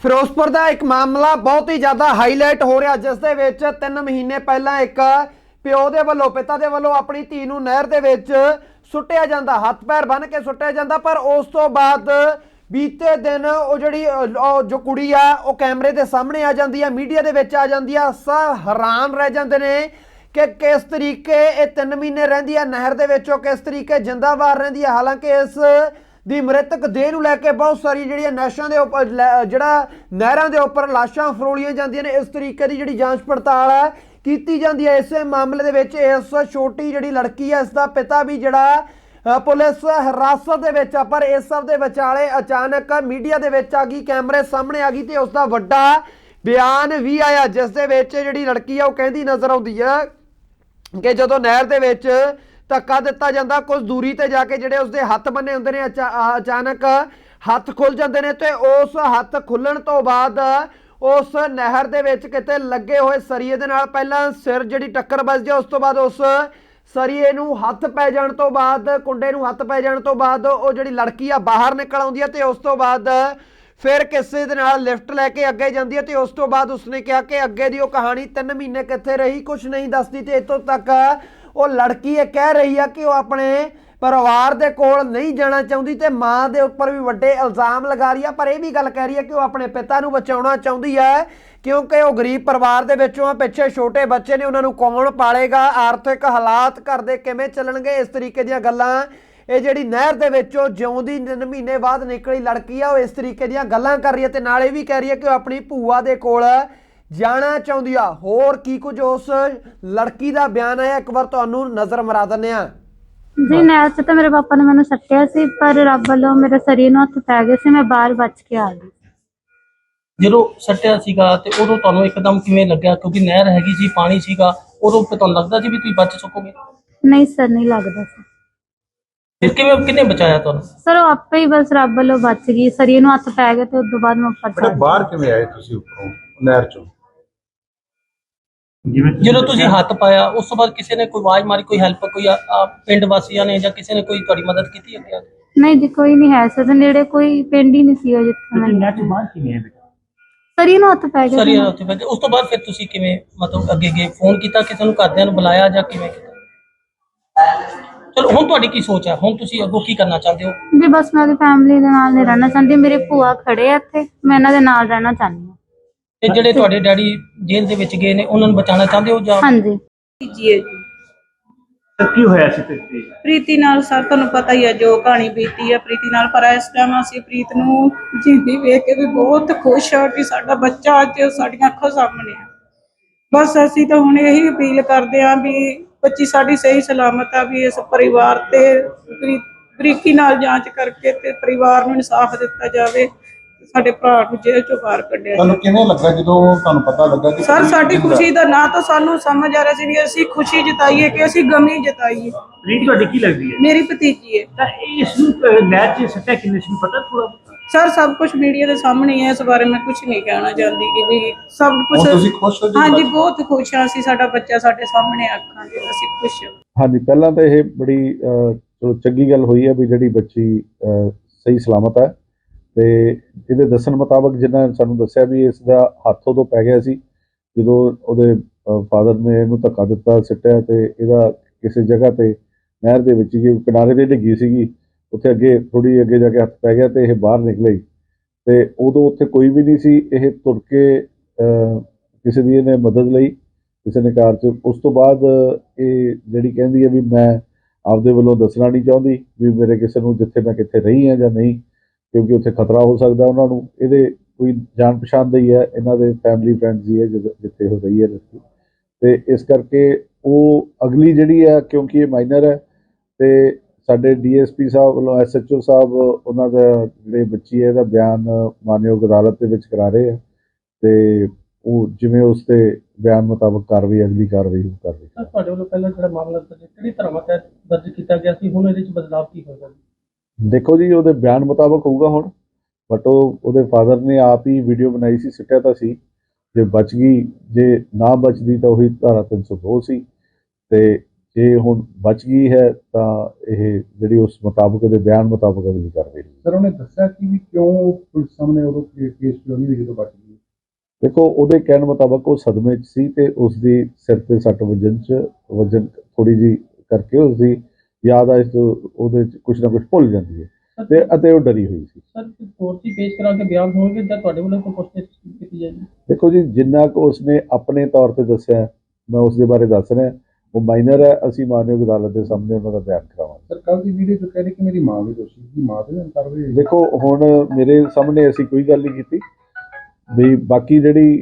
ਫਿਰੋਜ਼ਪੁਰ ਦਾ ਇੱਕ ਮਾਮਲਾ ਬਹੁਤ ਹੀ ਜ਼ਿਆਦਾ ਹਾਈਲਾਈਟ ਹੋ ਰਿਹਾ, ਜਿਸ ਦੇ ਵਿੱਚ 3 ਮਹੀਨੇ ਪਹਿਲਾਂ ਇੱਕ ਪਿਓ ਦੇ ਵੱਲੋਂ, ਪਿਤਾ ਦੇ ਵੱਲੋਂ ਆਪਣੀ ਧੀ ਨੂੰ ਨਹਿਰ ਦੇ ਵਿੱਚ ਸੁੱਟਿਆ ਜਾਂਦਾ, ਹੱਥ ਪੈਰ ਬੰਨ੍ਹ ਕੇ ਸੁੱਟਿਆ ਜਾਂਦਾ, ਪਰ ਉਸ ਤੋਂ ਬਾਅਦ ਬੀਤੇ ਦਿਨ ਉਹ ਜਿਹੜੀ ਜੋ ਕੁੜੀ ਆ, ਉਹ ਕੈਮਰੇ ਦੇ ਸਾਹਮਣੇ ਆ ਜਾਂਦੀ ਆ, ਮੀਡੀਆ ਦੇ ਵਿੱਚ ਆ ਜਾਂਦੀ ਆ ਸਭ ਹੈਰਾਨ ਰਹਿ ਜਾਂਦੇ ਨੇ ਕਿ ਕਿਸ ਤਰੀਕੇ ਇਹ 3 ਮਹੀਨੇ ਰਹਿੰਦੀ ਆ ਨਹਿਰ ਦੇ ਵਿੱਚ, ਉਹ ਕਿਸ ਤਰੀਕੇ ਜਿੰਦਾਬਾਰ ਰਹਿੰਦੀ ਆ। ਹਾਲਾਂਕਿ ਇਸ ਦੀ ਮ੍ਰਿਤਕ ਦੇਹ ਨੂੰ ਲੈ ਕੇ ਬਹੁਤ ਸਾਰੀ ਜਿਹੜੀਆਂ ਨਸ਼ਾਂ ਦੇ ਉੱਪਰ ਲੈ- ਜਿਹੜਾ ਨਹਿਰਾਂ ਦੇ ਉੱਪਰ ਲਾਸ਼ਾਂ ਫਰੋਲੀਆਂ ਜਾਂਦੀਆਂ ਨੇ, ਇਸ ਤਰੀਕੇ ਦੀ ਜਿਹੜੀ ਜਾਂਚ ਪੜਤਾਲ ਹੈ, ਕੀਤੀ ਜਾਂਦੀ ਹੈ। ਇਸੇ ਮਾਮਲੇ ਦੇ ਵਿੱਚ ਇਸ ਛੋਟੀ ਜਿਹੜੀ ਲੜਕੀ ਹੈ ਇਸ ਦਾ ਪਿਤਾ ਵੀ ਜਿਹੜਾ ਪੁਲਿਸ ਹਿਰਾਸਤ ਦੇ ਵਿੱਚ ਆ, ਪਰ ਇਸ ਸਭ ਦੇ ਵਿਚਾਲੇ ਅਚਾਨਕ ਮੀਡੀਆ ਦੇ ਵਿੱਚ ਆ ਗਈ, ਕੈਮਰੇ ਸਾਹਮਣੇ ਆ ਗਈ ਤੇ ਉਸ ਦਾ ਵੱਡਾ ਬਿਆਨ ਵੀ ਆਇਆ, ਜਿਸ ਦੇ ਵਿੱਚ ਜਿਹੜੀ ਲੜਕੀ ਆ, ਉਹ ਕਹਿੰਦੀ ਨਜ਼ਰ ਆਉਂਦੀ ਹੈ ਕਿ ਜਦੋਂ ਨਹਿਰ ਦੇ ਵਿੱਚ ਧੱਕਾ ਦਿੱਤਾ ਜਾਂਦਾ ਕੁਝ ਦੂਰੀ ਤੇ ਜਾ ਕੇ ਜਿਹੜੇ ਉਸਦੇ ਹੱਥ ਬੰਨੇ ਹੁੰਦੇ ਨੇ, ਅਚਾ- ਅਚਾਨਕ ਹੱਥ ਖੁੱਲ ਜਾਂਦੇ ਨੇ ਤੇ ਉਸ ਹੱਥ ਖੁੱਲਣ ਤੋਂ ਬਾਅਦ ਉਸ ਨਹਿਰ ਦੇ ਵਿੱਚ ਕਿਤੇ ਲੱਗੇ ਹੋਏ ਸਰੀਏ ਦੇ ਨਾਲ ਪਹਿਲਾਂ ਸਿਰ ਜਿਹੜੀ ਟੱਕਰ ਵੱਜਦੀ ਹੈ ਉਸ ਤੋਂ ਬਾਅਦ ਉਸ ਸਰੀਏ ਨੂੰ ਹੱਥ ਪੈ ਜਾਣ ਤੋਂ ਬਾਅਦ, ਕੁੰਡੇ ਨੂੰ ਹੱਥ ਪੈ ਜਾਣ ਤੋਂ ਬਾਅਦ ਉਹ ਜਿਹੜੀ ਲੜਕੀ ਆ, ਬਾਹਰ ਨਿਕਲ ਆਉਂਦੀ ਹੈ ਤੇ ਉਸ ਤੋਂ ਬਾਅਦ ਫਿਰ ਕਿਸੇ ਦੇ ਨਾਲ ਲਿਫਟ ਲੈ ਕੇ ਅੱਗੇ ਜਾਂਦੀ ਹੈ ਤੇ ਉਸ ਤੋਂ ਬਾਅਦ ਉਸਨੇ ਕਿਹਾ ਕਿ ਅੱਗੇ ਦੀ ਉਹ ਕਹਾਣੀ 3 ਮਹੀਨੇ ਕਿੱਥੇ ਰਹੀ ਕੁਝ ਨਹੀਂ ਦੱਸਦੀ ਤੇ ਇਤੋਂ ਤੱਕ ਉਹ ਲੜਕੀ ਇਹ ਕਹਿ ਰਹੀ ਆ ਕਿ ਉਹ ਆਪਣੇ ਪਰਿਵਾਰ ਦੇ ਕੋਲ ਨਹੀਂ ਜਾਣਾ ਚਾਹੁੰਦੀ ਤੇ ਮਾਂ ਦੇ ਉੱਪਰ ਵੀ ਵੱਡੇ ਇਲਜ਼ਾਮ ਲਗਾ ਰਹੀ ਆ, ਪਰ ਇਹ ਵੀ ਗੱਲ ਕਹਿ ਰਹੀ ਹੈ ਕਿ ਉਹ ਆਪਣੇ ਪਿਤਾ ਨੂੰ ਬਚਾਉਣਾ ਚਾਹੁੰਦੀ ਹੈ ਕਿਉਂਕਿ ਉਹ ਗਰੀਬ ਪਰਿਵਾਰ ਦੇ ਵਿੱਚੋਂ ਆ, ਪਿੱਛੇ ਛੋਟੇ ਬੱਚੇ ਨੇ, ਉਹਨਾਂ ਨੂੰ ਕੌਣ ਪਾਲੇਗਾ, ਆਰਥਿਕ ਹਾਲਾਤ ਘਰ ਦੇ ਕਿਵੇਂ ਚੱਲਣਗੇ, ਇਸ ਤਰੀਕੇ ਦੀਆਂ ਗੱਲਾਂ। ਇਹ ਜਿਹੜੀ ਨਹਿਰ ਦੇ ਵਿੱਚੋਂ ਜਿਉਂਦੀ ਤਿੰਨ ਮਹੀਨੇ ਬਾਅਦ ਨਿਕਲੀ ਲੜਕੀ ਆ, ਉਹ ਇਸ ਤਰੀਕੇ ਦੀਆਂ ਗੱਲਾਂ ਕਰ ਰਹੀ ਹੈ ਤੇ ਇਹ ਵੀ ਕਹਿ ਰਹੀ ਹੈ ਕਿ ਉਹ ਆਪਣੀ ਭੂਆ ਦੇ ਕੋਲ ਜਾਣਾ ਚਾਹੁੰਦੀ ਆ। ਹੋਰ ਕੀ ਕੁਝ ਉਸ ਲੜਕੀ ਦਾ ਬਿਆਨ ਹੈ ਇੱਕ ਵਾਰ ਤੁਹਾਨੂੰ ਨਜ਼ਰ ਮਰਾ ਦਿੰਦੇ ਆ। ਜੀ ਨਹਿਰ 'ਚ ਤਾਂ ਮੇਰੇ ਪਾਪਾ ਨੇ ਮੈਨੂੰ ਸੱਟਿਆ ਸੀ ਪਰ ਰੱਬ ਵੱਲੋਂ ਮੇਰੇ ਸਰੀਰ ਨੂੰ ਹੱਥ ਪੈ ਗਏ ਸੀ ਮੈਂ ਬਾਹਰ ਬਚ ਕੇ ਆ ਗਈ। ਜਦੋਂ ਸੱਟਿਆ ਸੀਗਾ ਤੇ ਉਦੋਂ ਤੁਹਾਨੂੰ ਇੱਕਦਮ ਕਿਵੇਂ ਲੱਗਿਆ? ਕਿਉਂਕਿ ਨਹਿਰ ਹੈਗੀ ਸੀ ਪਾਣੀ ਸੀਗਾ ਉਦੋਂ ਤੁਹਾਨੂੰ ਲੱਗਦਾ ਸੀ ਵੀ ਤੁਸੀਂ ਬਚ ਸਕੋਗੇ? ਨਹੀਂ ਸਰ ਨਹੀਂ ਲੱਗਦਾ ਸੀ। ਫਿਰ ਕਿਵੇਂ ਕਿੰਨੇ ਬਚਾਇਆ ਤੁਹਾਨੂੰ? ਸਰ ਉਹ ਆਪੇ ਹੀ ਬਸ ਰੱਬ ਵੱਲੋਂ ਬਚ ਗਈ ਸਰੀਰ ਨੂੰ ਹੱਥ ਪੈ ਗਏ ਤੇ ਉਸ ਤੋਂ ਬਾਅਦ ਮੈਂ ਉੱਪਰ ਬਾਹਰ ਕਿਵੇਂ ਆਏ ਤੁਸੀਂ ਉੱਪਰੋਂ? ਨਹਿਰ ਚੋਂ? ਜਦੋਂ ਤੁਸੀਂ ਹੱਥ ਪਾਇਆ ਉਸ ਤੋਂ ਬਾਅਦ ਕਿਸੇ ਨੇ ਕੋਈ ਆਵਾਜ਼ ਮਾਰੀ ਕੋਈ ਹੈਲਪ ਕੋਈ ਆ- ਆ ਪਿੰਡ ਵਾਸੀਆਂ ਨੇ ਜਾਂ ਕਿਸੇ ਨੇ ਕੋਈ ਤੁਹਾਡੀ ਮਦਦ ਕੀਤੀ ਅੱਗੇ ਆ ਕੇ? ਗਈ। ਨਹੀਂ ਜੀ ਕੋਈ ਨਹੀਂ ਹੈ ਸਰ ਨੇੜੇ ਕੋਈ ਪਿੰਡ ਹੀ ਨਹੀਂ ਸੀ ਉਹ ਜਿੱਥੇ ਮੈਂ ਨੈਟ ਬਾਹਰ ਕਿਵੇਂ ਹੈ ਬੇਟਾ? ਸਰੀਰ ਨੂੰ ਹੱਥ ਪੈ ਗਏ ਸਰ। ਸੀ। ਇਹ ਉੱਥੇ ਬੈਠੇ ਉਸ ਤੋਂ ਬਾਅਦ ਫਿਰ ਤੁਸੀਂ ਕਿਵੇਂ ਮਤਲਬ ਅੱਗੇ ਗਏ ਫੋਨ ਕੀਤਾ ਕਿਸੇ ਨੂੰ ਘਰਦਿਆਂ ਨੂੰ ਬੁਲਾਇਆ ਜਾਂ ਕਿਵੇਂ ਕੀਤਾ? ਚਲੋ ਹੁਣ ਤੁਹਾਡੀ ਕੀ ਸੋਚ ਹੈ? ਹੁਣ ਤੁਸੀਂ ਅੱਗੋਂ ਕੀ ਕਰਨਾ ਚਾਹੁੰਦੇ ਹੋ? ਜੀ ਬਸ ਮੈਂ ਆਪਣੀ ਫੈਮਿਲੀ ਦੇ ਨਾਲ ਨਹੀਂ ਰਹਿਣਾ ਚਾਹੁੰਦੀ। ਮੇਰੇ ਭੂਆ ਖੜੇ ਆ ਇੱਥੇ। ਮੈਂ ਇਹਨਾਂ ਦੇ ਨਾਲ ਰਹਿਣਾ ਚਾਹੁੰਦੀ ਹਾਂ। ਤੇ ਜਿਹੜੇ ਤੁਹਾਡੇ ਡੈਡੀ ਜੇਲ੍ਹ ਦੇ ਵਿੱਚ ਗਏ ਨੇ ਉਹਨਾਂ ਨੂੰ ਬਚਾਉਣਾ ਚਾਹੁੰਦੇ ਹੋ ਜਾਂ ਹਾਂਜੀ। ਜੀਏ ਜੀ। ਤਾਂ ਕੀ ਹੋਇਆ ਸੀ ਤੇ? ਤੇ ਪ੍ਰੀਤੀ ਨਾਲ ਸਰ ਤੁਹਾਨੂੰ ਪਤਾ ਹੀ ਹੈ ਜੋ ਕਹਾਣੀ ਬੀਤੀ ਹੈ ਪ੍ਰੀਤੀ ਨਾਲ ਪਰ ਇਸ ਟਾਈਮ ਅਸੀਂ ਪ੍ਰੀਤ ਨੂੰ ਜਿੰਦੀ ਵੇਖ ਕੇ ਵੀ ਬਹੁਤ ਖੁਸ਼ ਹਾਂ ਕਿ ਸਾਡਾ ਬੱਚਾ ਅੱਜ ਸਾਡੀਆਂ ਅੱਖਾਂ ਸਾਹਮਣੇ ਹੈ ਬਸ ਅਸੀਂ ਤਾਂ ਹੁਣ ਇਹੀ ਅਪੀਲ ਕਰਦੇ ਹਾਂ ਵੀ ਬੱਚੀ ਸਾਡੀ ਸਹੀ ਸਲਾਮਤ ਆ ਵੀ ਇਸ ਪਰਿਵਾਰ ਤੇ ਬਰੀ- ਬਰੀਕੀ ਨਾਲ ਜਾਂਚ ਕਰਕੇ ਤੇ ਪਰਿਵਾਰ ਨੂੰ ਇਨਸਾਫ ਦਿੱਤਾ ਜਾਵੇ। ਸਾਡੇ ਭਰਾ ਨੂੰ ਜੇਲ੍ਹ ਚੋਂ ਬਾਹਰ ਕੱਢਿਆ ਤੁਹਾਨੂੰ ਕਿਵੇਂ ਲੱਗਾ ਜਦੋਂ ਤੁਹਾਨੂੰ ਪਤਾ ਲੱਗਾ ਕਿ ਸਰ ਸਾਡੀ ਖੁਸ਼ੀ ਦਾ ਨਾ ਤਾਂ ਸਾਨੂੰ ਸਮਝ ਆ ਰਿਹਾ ਸੀ ਵੀ ਅਸੀਂ ਖੁਸ਼ੀ ਜਤਾਈਏ ਕਿ ਅਸੀਂ ਗਮੀ ਜਤਾਈਏ। ਰੀਤ ਤੁਹਾਡੀ ਕੀ ਲੱਗਦੀ ਹੈ? ਮੇਰੀ ਭਤੀਜੀ ਹੈ। ਤਾਂ ਇਸ ਨੂੰ ਨੈਟ 'ਚ ਸੱਟਿਆ ਕਿੰਨੇ ਸੀ? ਪਤਾ ਥੋੜਾ ਸਰ ਸਭ ਕੁਝ ਮੀਡੀਆ ਦੇ ਸਾਹਮਣੇ ਹੀ ਇਸ ਬਾਰੇ ਮੈਂ ਕੁਝ ਨਹੀਂ ਕਹਿਣਾ ਚਾਹੁੰਦੀ ਕਿ ਵੀ ਸਭ ਹੁਣ ਤੁਸੀਂ ਕੁਝ ਖੁਸ਼ ਹੋ ਜੀ? ਹਾਂਜੀ ਬਹੁਤ ਖੁਸ਼ ਹਾਂ ਅਸੀਂ ਸਾਡਾ ਬੱਚਾ ਸਾਡੇ ਸਾਹਮਣੇ ਆ ਅੱਖਾਂ ਦੇ ਅਸੀਂ ਖੁਸ਼ ਹਾਂ। ਹਾਂਜੀ ਪਹਿਲਾਂ ਤਾਂ ਇਹ ਬੜੀ ਚੰਗੀ ਗੱਲ ਹੋਈ ਹੈ ਵੀ ਜਿਹੜੀ ਬੱਚੀ ਸਹੀ ਸਲਾਮਤ ਹੈ। ਤੇ ਇਹਦੇ ਦੱਸਣ ਮੁਤਾਬਕ ਜਿੰਨਾ ਸਾਨੂੰ ਦੱਸਿਆ ਵੀ ਇਸ ਦਾ ਹੱਥ ਉਦੋਂ ਪੈ ਗਿਆ ਸੀ ਜਦੋਂ ਉਹਦੇ ਫਾਦਰ ਨੇ ਇਹਨੂੰ ਧੱਕਾ ਦਿੱਤਾ, ਸਿੱਟਿਆ ਤੇ ਇਹਦਾ ਕਿਸੇ ਜਗ੍ਹਾ ਤੇ ਨਹਿਰ ਦੇ ਵਿੱਚ ਹੀ ਕਿਨਾਰੇ ਤੇ ਡਿੱਗੀ ਸੀਗੀ। ਉੱਥੇ ਅੱਗੇ ਥੋੜੀ ਅੱਗੇ ਜਾ ਕੇ ਹੱਥ ਪੈ ਗਿਆ ਤੇ ਇਹ ਬਾਹਰ ਨਿਕਲੇ। ਤੇ ਉਦੋਂ ਉੱਥੇ ਕੋਈ ਵੀ ਨਹੀਂ ਸੀ, ਇਹ ਤੁਰ ਕੇ ਕਿਸੇ ਦੀ ਇਹਨੇ ਮਦਦ ਲਈ, ਕਿਸੇ ਨੇ ਕਾਰ 'ਚ। ਉਸ ਤੋਂ ਬਾਅਦ ਇਹ ਜਿਹੜੀ ਕਹਿੰਦੀ ਹੈ ਵੀ ਮੈਂ ਆਪਦੇ ਵੱਲੋਂ ਦੱਸਣਾ ਨਹੀਂ ਚਾਹੁੰਦੀ ਵੀ ਮੇਰੇ ਕਿਸੇ ਨੂੰ ਜਿੱਥੇ ਮੈਂ ਕਿੱਥੇ ਰਹੀ ਹਾਂ ਜਾਂ ਨਹੀਂ ਕਿਉਂਕਿ ਉੱਥੇ ਖਤਰਾ ਹੋ ਸਕਦਾ ਉਹਨਾਂ ਨੂੰ। ਇਹਦੇ ਕੋਈ ਜਾਣ ਪਛਾਣ ਦਾ ਹੀ ਹੈ। ਇਹਨਾਂ ਦੇ ਫੈਮਿਲੀ ਫਰੈਂਡਸ ਹੀ ਹੈ ਜਿਦ- ਜਿੱਥੇ ਹੋ ਰਹੀ ਹੈ ਰਸਤੀ ਤੇ ਇਸ ਕਰਕੇ ਉਹ ਅਗਲੀ ਜਿਹੜੀ ਹੈ, ਕਿਉਂਕਿ ਇਹ ਮਾਈਨਰ ਹੈ, ਤੇ ਸਾਡੇ ਡੀਐਸਪੀ ਸਾਹਿਬ ਵੱਲੋਂ ਐਸਐਚਓ ਸਾਹਿਬ, ਉਹਨਾਂ ਦਾ ਜਿਹੜੇ ਬੱਚੀ ਹੈ, ਇਹਦਾ ਬਿਆਨ ਮਾਨਯੋਗ ਅਦਾਲਤ ਦੇ ਵਿੱਚ ਕਰਾ ਰਹੇ ਆ। ਤੇ ਉਹ ਜਿਵੇਂ ਉਸ ਤੇ ਬਿਆਨ ਮੁਤਾਬਕ ਕਾਰਵਾਈ, ਅਗਲੀ ਕਾਰਵਾਈ ਉਹ ਕਰ ਰਹੀ ਹੈ। ਤੁਹਾਡੇ ਵੱਲੋਂ ਪਹਿਲਾਂ ਜਿਹੜਾ ਮਾਮਲਾ ਦਰਜ ਕਿਹੜੀ ਧਰਮਾਂ ਤਹਿਤ ਦਰਜ ਕੀਤਾ ਗਿਆ ਸੀ? ਹੁਣ ਇਹਦੇ ਵਿੱਚ ਬਦਲਾਅ ਕੀ ਹੋਏਗਾ ਦੇਖੋ ਜੀ ਉਹਦੇ ਬਿਆਨ ਮੁਤਾਬਕ ਹੋਊਗਾ ਹੁਣ ਬਟ ਉਹ ਉਹਦੇ ਫਾਦਰ ਨੇ ਆਪ ਹੀ ਵੀਡੀਓ ਬਣਾਈ ਸੀ ਸਿੱਟਿਆ ਤਾਂ ਸੀ। ਜੇ ਬਚ ਗਈ ਜੇ ਨਾ ਬਚਦੀ ਤਾਂ ਉਹੀ ਧਾਰਾ 302 ਸੀ ਤੇ ਜੇ ਹੁਣ ਬਚ ਗਈ ਹੈ ਤਾਂ ਇਹ ਜਿਹੜੀ ਉਸ ਮੁਤਾਬਕ ਦੇ ਬਿਆਨ ਮੁਤਾਬਕ ਅਗਲੀ ਕਾਰਵਾਈ ਸਰ ਉਹਨੇ ਦੱਸਿਆ ਕਿ ਵੀ ਕਿਉਂ ਪੁਲਿਸ ਸਾਹਮਣੇ ਉਦੋਂ ਕੇਸ ਕਿਉਂ ਨਹੀਂ ਜਦੋਂ ਬਚ ਗਈ ਦੇਖੋ ਉਹਦੇ ਕਹਿਣ ਮੁਤਾਬਕ ਉਹ ਸਦਮੇ 'ਚ ਸੀ ਤੇ ਉਸ ਦੀ ਸਿਰ ਤੇ ਸੱਟ ਵਜਨ 'ਚ ਵਜਨ ਥੋੜੀ ਜੀ ਕਰਕੇ ਉਸ ਦੀ ਯਾਦ ਆ ਇਸ ਉਹਦੇ 'ਚ ਕੁਝ ਨਾ ਕੁਝ ਭੁੱਲ ਜਾਂਦੀ ਹੈ। ਤੇ ਅਤੇ ਉਹ ਡਰੀ ਹੋਈ ਸੀ। ਸਰ ਕੋਰਟ 'ਚ ਪੇਸ਼ ਕਰਾ ਕੇ ਬਿਆਨ ਹੋਣਗੇ ਜਾਂ ਤੁਹਾਡੇ ਵੱਲੋਂ ਕੋਈ ਪੁੱਛਗਿੱਛ ਕੀਤੀ ਜਾਏਗੀ? ਦੇਖੋ ਜੀ ਜਿੰਨਾ ਕੁ ਉਸਨੇ ਆਪਣੇ ਤੌਰ ਤੇ ਦੱਸਿਆ ਮੈਂ ਉਸ ਦੇ ਬਾਰੇ ਦੱਸ ਰਿਹਾ। ਉਹ ਮਾਈਨਰ ਹੈ ਅਸੀਂ ਮਾਨਯੋਗ ਅਦਾਲਤ ਦੇ ਸਾਹਮਣੇ ਉਹਨਾਂ ਦਾ ਬਿਆਨ ਕਰਾਵਾਂਗੇ। ਸਰ ਕੱਲ ਦੀ ਵੀਡੀਓ ਚ ਕਹਿ ਰਹੇ ਕਿ ਮੇਰੀ ਮਾਂ ਵੀ ਦੋਸ਼ੀ ਸੀ ਮਾਂ ਤੇ ਵੀ ਕਾਰਵਾਈ ਹੋਈ ਦੇਖੋ ਹੁਣ ਮੇਰੇ ਸਾਹਮਣੇ ਅਸੀਂ ਕੋਈ ਗੱਲ ਨਹੀਂ ਕੀਤੀ। ਵੀ ਬਾਕੀ ਜਿਹੜੀ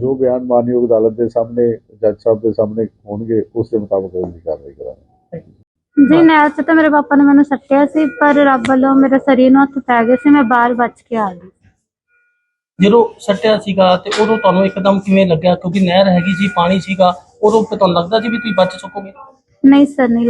ਜੋ ਬਿਆਨ ਮਾਨਯੋਗ ਅਦਾਲਤ ਦੇ ਸਾਹਮਣੇ ਜੱਜ ਸਾਹਿਬ ਦੇ ਸਾਹਮਣੇ ਹੋਣਗੇ ਉਸ ਦੇ ਮੁਤਾਬਕ ਅਗਲੀ ਕਾਰਵਾਈ ਕਰਾਂਗੇ। ਜੀ ਨਹਿਰ 'ਚ ਤਾਂ ਮੇਰੇ ਪਾਪਾ ਨੇ ਮੈਨੂੰ ਸੱਟਿਆ ਸੀ ਪਰ ਰੱਬ ਵੱਲੋਂ ਮੇਰੇ ਸਰੀਰ ਨੂੰ ਹੱਥ ਪੈ ਗਏ ਸੀ ਮੈਂ ਬਾਹਰ ਬਚ ਕੇ ਆ ਗਈ। ਜਦੋਂ ਸੱਟਿਆ ਸੀਗਾ ਤੇ ਉਦੋਂ ਤੁਹਾਨੂੰ ਇੱਕਦਮ ਕਿਵੇਂ ਲੱਗਿਆ? ਕਿਉਂਕਿ ਨਹਿਰ ਹੈਗੀ ਸੀ ਪਾਣੀ ਸੀਗਾ ਉਦੋਂ ਫਿਰ ਤੁਹਾਨੂੰ ਲੱਗਦਾ ਸੀ ਵੀ ਤੁਸੀਂ ਬਚ ਸਕੋਗੇ? ਨਹੀਂ ਸਰ ਨਹੀਂ